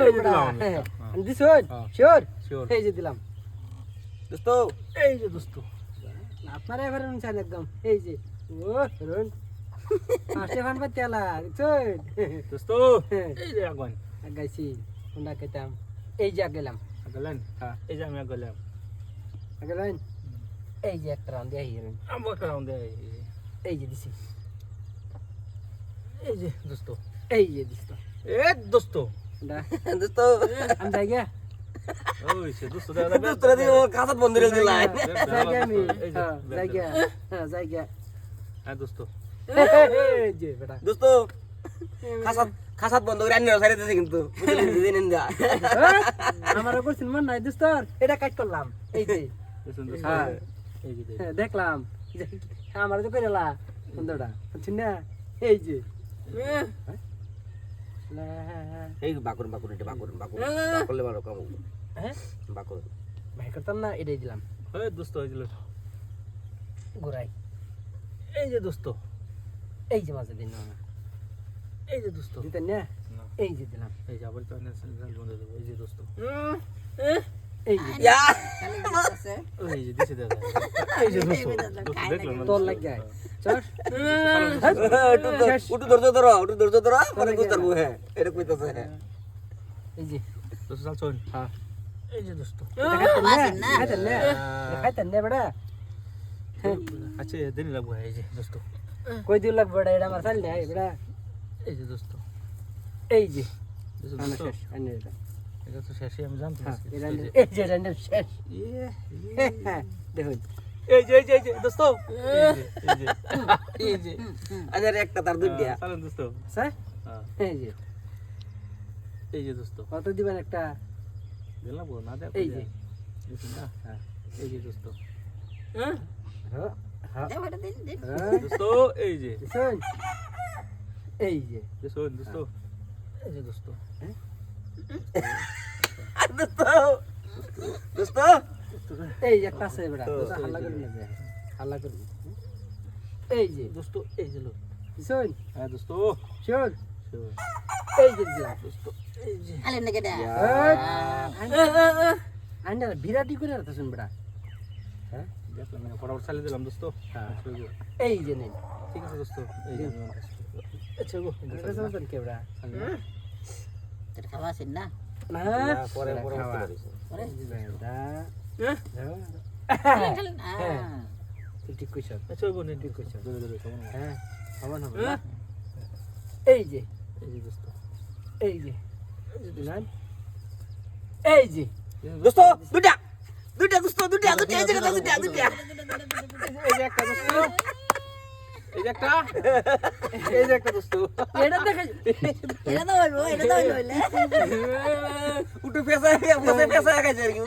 এই যে দিলাম আমি। একটা, দিছ। শিওর? এই যে দিলাম। দোস্ত এই যে দোস্ত। আপনারা এবারে চান একদম। এই যে। ও রুন পাঁচটা ফান পাতি আলা দোস্ত। এই যে আগুন। আগাইছি কোনটা খেতাম। এই যে আগেলাম আগলেন? হ্যাঁ। এই যে আমি আগলাম। আগেলেন? এই যে একটা রাউন্ড দিয়ে হিরোইন আমি একটা রাউন্ড দেয় এই যে দিছি। এই যে দোস্ত। এই যে দিছি। এ দোস্ত। দোস্ত। আমি যাই গিয়া হ্যাঁ, হ্যাঁ হ্যাঁ খাসাত বন্ধ করে সাইড কিন্তু। হ্যাঁ, মন নাই এটা কাট করলাম। এই যে। হ্যাঁ। হ্যাঁ, দেখলাম। আমার তো করে লা বন্ধুটা এই যে। লা, এই বাকুর বাকুর এটা বাকুর বাকুর বাকুরলে ভালো কাম হ্যাঁ বাকুর ভাই করতাম না এটাই দিলাম ওই দোস্ত হয়েছিল ঘুরাই এই যে দোস্ত এই যে মাঝে দিন না এই যে দোস্ত দিতেন না না, এই যে দিলাম এই যে আবার তো বন্ধ দেবো এই যে দোস্ত এই যে ইয়া এই যে দিছে দাদা এই যে দোস্ত তোর? লাগ উঠু ধরছো ধরো উঠু ধরছো ধরো পরে কুতার হ্যাঁ এটা কইতাছে হ্যাঁ এই যে দোস্ত চাল চল হ্যাঁ এই যে দোস্ত খাইতেন না খাইতেন না খাইতেন না বেটা আচ্ছা দিন লাগবো এই যে দোস্ত কই দিও লাগবে বেটা এটা আমার চাল না বেটা এই যে দোস্ত এই যে দোস্ত, আনা দোস্ত শেষ আনে এটা এটা তো শেষই আমি জানতাম হ্যাঁ আজকে। এটা এই আনে- যে- এই যে এটা আনে শেষ ইয়ে, হ্যাঁ দেখুন এই যে এই যে এই যে দোস্ত। এই যে এই যে। এই যে আজার একটা তার দুই দিয়া। চালেন দোস্ত। স্যার? হ্যাঁ, এই যে। এই যে দোস্ত। কত দিবেন একটা? দিলাম গো, না দেখ এই যে। দিছি না। হ্যাঁ এই যে দোস্ত। হ্যাঁ? হ্যাঁ হ্যাঁ। দোস্ত এই যে। শুন এই যে। দোস্ত। দোস্ত এই যে দোস্ত। দোস্ত। দোস্ত। এই যে একটা আছে বেটা হাল্লা। করবি। না হাল্লা করবি। এই যে দোস্ত এই যে লো। শুন। হ্যাঁ দোস্ত। শুন। শোন, এই যে দিলাম দোস্ত এই যে। আইনা বিরাটি করে রাখতে শুন বেটা। হ্যাঁ? দেখলাম না ফটাফট চালিয়ে দিলাম দোস্ত। হ্যাঁ। আচ্ছা এই যে নেন ঠিক আছে দোস্ত। এই যে। আচ্ছা গো এটা চালিয়ে কে বেটা? দিলাম। না? না। পরে পরে খাওয়া। হ্যাঁ? হ্যাঁ ঠিক কইছ আচ্ছা গো ঠিক দে দে দে কেমন হয়? হ্যাঁ হবে হ্যাঁ? এই যে এই যে দোস্ত এই যে দিলাম এই যে দোস্ত দুইটা দুইটা দোস্ত দুইটা দুইটা এই জায়গাটা দুইটা দুইটা এই যে একটা দোস্ত এই যে একটা এই যে একটা দোস্ত এটা দেখাই উঠে পেশা পেশা পেশা খাইছে আর কি